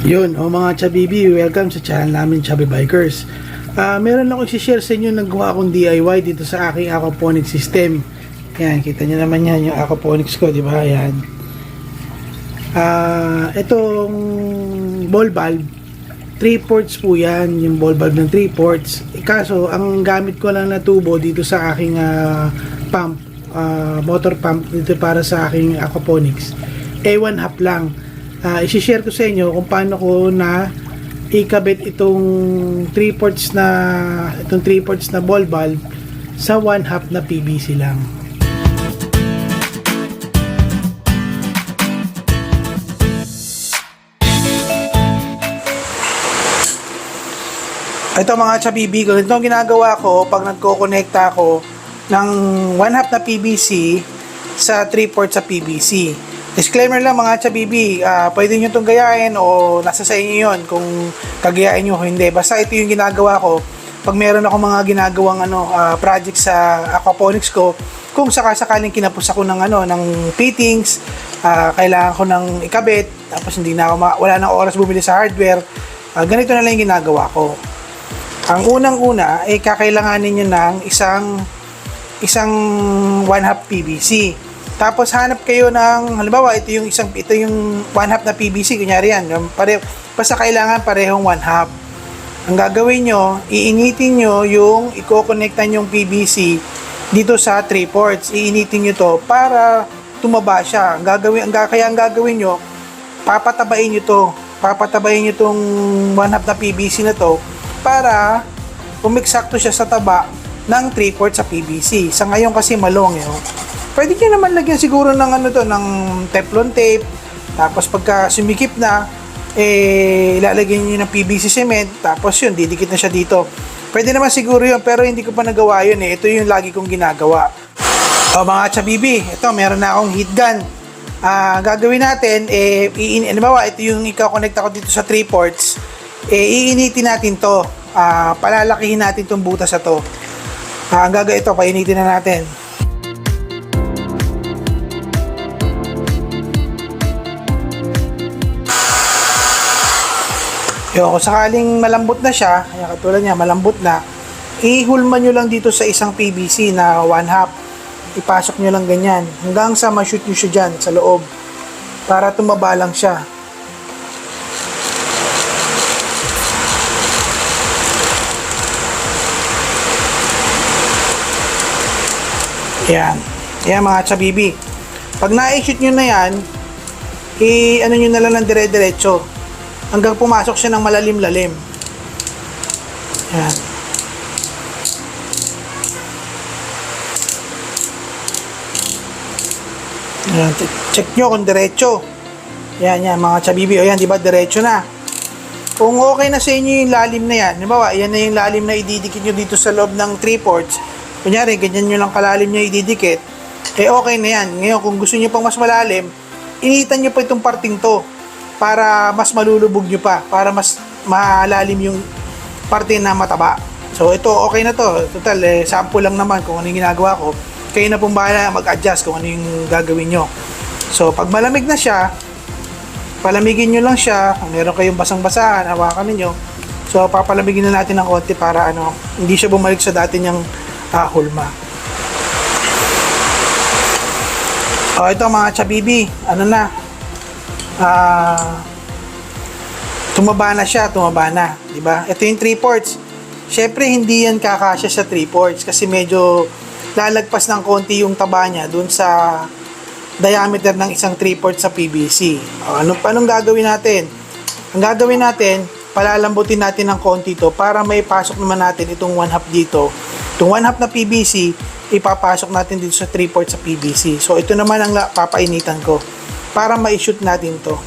Yun, o mga Chabibi, welcome sa channel namin Chabi Bikers. Ah, meron ako i-share sa inyo nagawa akong DIY dito sa aking aquaponic system. Yan, kita nyo naman yan, yung aquaponics ko, di ba? Yan. Ah, itong ball valve, 3 ports po yan, yung ball valve ng 3 ports. Eh, kaso, ang gamit ko lang na tubo dito sa aking ah, pump, ah, motor pump dito para sa aking aquaponics, eh 1 half lang. Ah, i-share ko sa inyo kung paano ko na ikabit itong 3 ports na itong 3 ports na ball valve sa 1 half na PVC lang. Ito mga chabibi ko, ito ang ginagawa ko pag nagko-connecta ako ng 1 half na PVC sa 3 ports sa PVC. Disclaimer lang mga chabibi, ah pwede nyo itong gayahin o nasa sa inyo yun kung kagayain nyo o hindi. Basta ito yung ginagawa ko pag meron ako mga ginagawang ano, ah, project sa aquaponics ko, kung sakasakaling kinapos ako ng ano ng fittings, ah, kailangan ko ng ikabit, tapos hindi na ako ma- wala na oras bumili sa hardware, ah, ganito na lang yung ginagawa ko. Ang unang-una ay kakailanganin nyo ng isang isang 1 half PVC. Tapos hanap kayo ng halimbawa ito yung isang ito yung 1 half na PVC kunyari yan. yung Pare, basta kailangan parehong 1 half. Ang gagawin nyo, iinitin nyo yung i-connectan yung PVC dito sa 3 ports. Iinitin nyo to para tumaba siya. Ang gagawin, ang, kaya ang gagawin nyo, papatabain nyo to. Papatabain nyo tong 1 half na PVC na to para umiksakto siya sa taba ng 3 ports sa PVC. Sa ngayon kasi malong eh. Oh. Pwede nyo naman lagyan siguro ng ano to, ng Teflon tape. Tapos pagka sumikip na, eh, ilalagyan nyo ng PVC cement. Tapos yun, didikit na siya dito. Pwede naman siguro yun, pero hindi ko pa nagawa yun eh. Ito yung lagi kong ginagawa. O mga chabibi, ito meron na akong heat gun. Ah, gagawin natin, eh, iin, halimbawa, ito yung ikaw-connect ako dito sa 3 ports. Eh, iinitin natin to. Ah, palalakihin natin tong butas na to. Ah, ang gagawin ito, painitin na natin. Yo, kung sakaling malambot na siya, kaya katulad niya, malambot na, ihulma nyo lang dito sa isang PVC na one half. Ipasok nyo lang ganyan. Hanggang sa ma-shoot nyo siya dyan sa loob. Para tumaba lang siya. Yan. Yan mga chabibi. Pag na-shoot nyo na yan, i-ano nyo na lang ng dire-diretso hanggang pumasok siya ng malalim-lalim. Yan. Yan. Check nyo kung diretso. Yan, yan, mga chabibi. O yan, di ba, diretso na. Kung okay na sa inyo yung lalim na yan, halimbawa, yan na yung lalim na ididikit nyo dito sa loob ng 3 ports, kunyari, ganyan nyo lang kalalim nyo ididikit, eh okay na yan. Ngayon, kung gusto nyo pang mas malalim, initan nyo pa itong parting to para mas malulubog nyo pa, para mas malalim yung parte na mataba. So, ito, okay na to. Total, eh, sample lang naman kung ano yung ginagawa ko. Kayo na pong bahala mag-adjust kung ano yung gagawin nyo. So, pag malamig na siya, palamigin nyo lang siya. Kung meron kayong basang-basahan, hawakan ninyo. So, papalamigin na natin ng konti para ano, hindi siya bumalik sa dati niyang ah, hulma. O, ito mga chabibi, ano na, ah, tumaba na siya, tumaba na, di ba? Ito yung 3 ports. Syempre, hindi yan kakasya sa 3 ports kasi medyo lalagpas ng konti yung taba niya dun sa diameter ng isang 3 port sa PVC. O, ano, anong gagawin natin? Ang gagawin natin, palalambutin natin ng konti to para may pasok naman natin itong 1 half dito. Itong 1 half na PVC, ipapasok natin dito sa 3 port sa PVC. So, ito naman ang papainitan ko para ma-shoot natin to.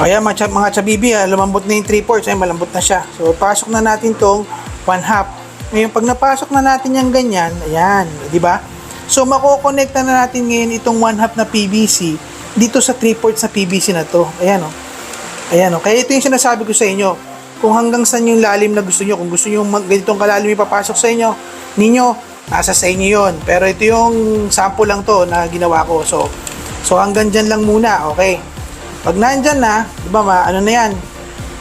Ayan mga, mga chabibi, ah, lumambot na yung 3 ports, ay malambot na siya. So, pasok na natin tong 1 half. Ngayon, pag napasok na natin yung ganyan, ayan, di ba? So, makokonekta na natin ngayon itong 1 half na PVC dito sa 3 ports na PVC na to. Ayan, oh. Ayan, oh. Kaya ito yung sinasabi ko sa inyo. Kung hanggang saan yung lalim na gusto nyo. Kung gusto nyo mag, ganitong kalalim ipapasok sa inyo, ninyo, nasa sa inyo yon Pero ito yung sample lang to na ginawa ko. So, so hanggang dyan lang muna, okay? Pag nandyan na, di ba, ma, ano na yan,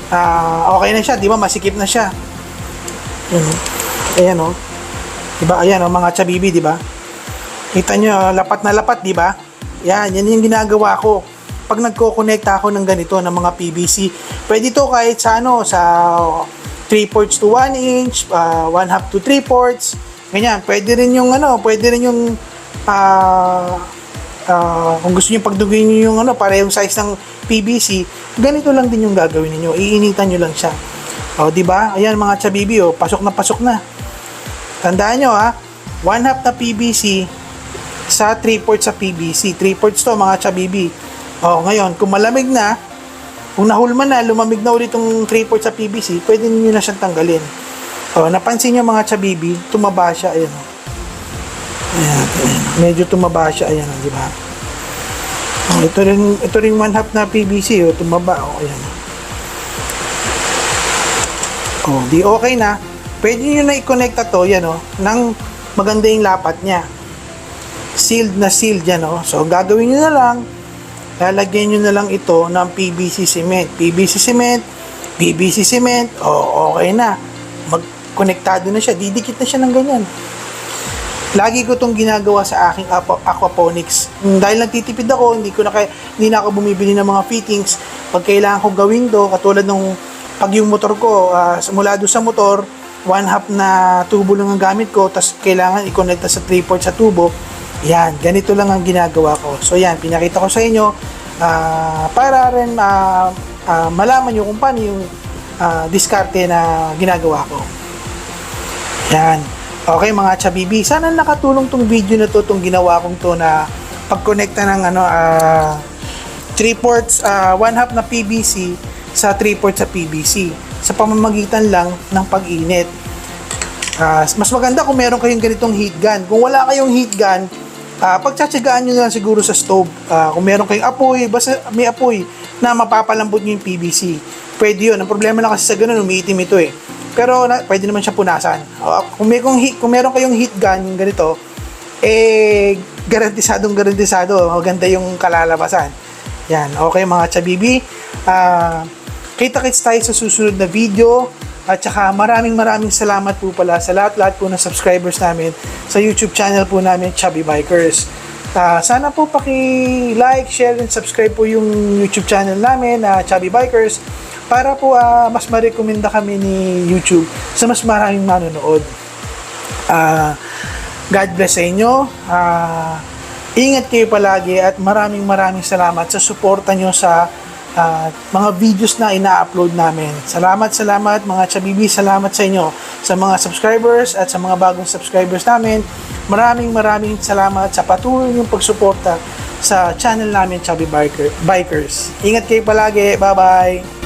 Ah, okay na siya, di ba, masikip na siya. Yan, oh. ayan o. Di ba, ayan o, mga chabibi, di ba? Kita nyo, lapat na lapat, di ba? Yan, yan yung ginagawa ko. Pag nagko-connect ako ng ganito, ng mga PVC, pwede to kahit sa ano, sa 3 ports to 1 inch, 1 half to 3 ports, ganyan. Pwede rin yung ano, pwede rin yung ah ah, kung gusto niyo pagduguin niyo yung ano, para yung size ng PVC, ganito lang din yung gagawin niyo. Iinitan niyo lang siya. O, di ba? Ayan mga chabibi, oh, pasok na pasok na. Tandaan nyo ha, 1 half na PVC sa 3 ports sa PVC. 3 ports to mga chabibi. O, ngayon, kung malamig na, kung nahulma na, lumamig na ulit yung 3 ports sa PVC, pwede niyo na siyang tanggalin. O, napansin nyo mga chabibi, tumaba siya, ayan o. Ayan, ayan. Medyo tumaba siya, ayan o, di ba? O, ito rin, ito rin 1 half na PVC, o, tumaba, o, ayan o. Oh, di okay na. Pwede nyo na i-connect to, yan oh, ng maganda yung lapat niya. Sealed na sealed yan oh. So, gagawin nyo na lang, lalagyan nyo na lang ito ng PVC cement. PVC cement, PVC cement, oh, okay na. Mag-konektado na siya, didikit na siya ng ganyan. Lagi ko itong ginagawa sa aking aqua- aquaponics. Mm, Dahil nagtitipid ako, hindi ko na kaya, hindi na ako bumibili ng mga fittings. Pag kailangan ko gawin to, katulad nung pag yung motor ko, ah, mula doon sa motor, one half na tubo lang ang gamit ko, tapos kailangan i-connect sa 3 port sa tubo. Yan, ganito lang ang ginagawa ko. So yan, pinakita ko sa inyo ah, para rin ah, ah, malaman nyo kung paano yung ah, diskarte na ginagawa ko. Yan. Okay mga chabibi, sana nakatulong tong video na to, tong ginawa kong to na pagkonekta ng ano, ah 3 ports, 1 half na PVC sa 3 ports sa PVC sa pamamagitan lang ng pag-init. Ah, mas maganda kung meron kayong ganitong heat gun. Kung wala kayong heat gun, uh, pagtsatsagaan nyo na lang siguro sa stove. Ah, kung meron kayong apoy, basta may apoy na mapapalambot nyo yung PVC. Pwede yun. Ang problema lang kasi sa ganun, umiitim ito eh. Pero na, pwede naman siya punasan. Ah, kung, may, kung, kung meron kayong heat gun, ganito, eh, garantisadong garantisado. Maganda yung kalalabasan. Yan. Okay mga chabibi. Ah, kita-kits tayo sa susunod na video. At saka maraming maraming salamat po pala sa lahat-lahat po ng subscribers namin sa YouTube channel po namin, Chubby Bikers. Ah, sana po paki-like, share, and subscribe po yung YouTube channel namin na Chubby Bikers para po ah, mas ma-recommenda kami ni YouTube sa mas maraming manonood. Ah, God bless sa inyo. Ah, ingat kayo palagi at maraming maraming salamat sa suporta nyo sa ah, mga videos na ina-upload namin. Salamat, salamat mga chabibi, salamat sa inyo sa mga subscribers at sa mga bagong subscribers namin. Maraming maraming salamat sa patuloy yung pagsuporta sa channel namin Chubby Biker, Bikers. Ingat kayo palagi. Bye-bye!